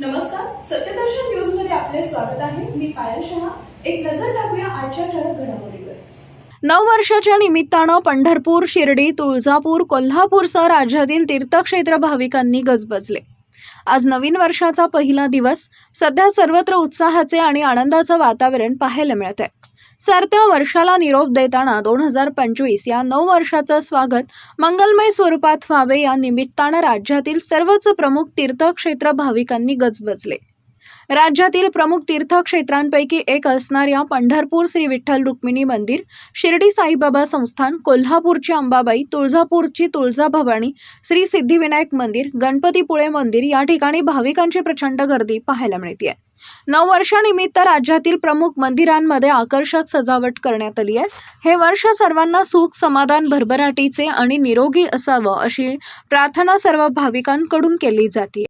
नमस्कार सत्यदर्शन न्यूजमध्ये आपले स्वागत आहे. मी पायल शहा. एक नजर टाकूया आजच्या ठळक घडामोडीवर. नववर्षाच्या निमित्तानं पंढरपूर शिर्डी तुळजापूर कोल्हापूरसह राज्यातील तीर्थक्षेत्र भाविकांनी गजबजले. आज नवीन वर्षाचा पहिला दिवस सध्या सर्वत्र उत्साहाचे आणि आनंदाचं वातावरण पाहायला मिळत आहे सरत्या वर्षाला निरोप देताना दोन हजार पंचवीस या नऊ वर्षाचं स्वागत मंगलमय स्वरूपात व्हावे या निमित्तानं राज्यातील सर्वच प्रमुख तीर्थक्षेत्र भाविकांनी गजबजले. राज्यातील प्रमुख तीर्थक्षेत्रांपैकी एक असणाऱ्या पंढरपूर श्री विठ्ठल रुक्मिणी मंदिर शिर्डी साईबाबा संस्थान कोल्हापूरची अंबाबाई तुळजापूरची तुळजाभवानी श्री सिद्धिविनायक मंदिर गणपतीपुळे मंदिर या ठिकाणी भाविकांची प्रचंड गर्दी पाहायला मिळते नववर्षानिमित्त राज्यातील प्रमुख मंदिरांमध्ये आकर्षक सजावट करण्यात आली आहे. हे वर्ष सर्वांना सुख समाधान भरभराटीचे आणि निरोगी असावं अशी प्रार्थना सर्व भाविकांकडून केली जाते.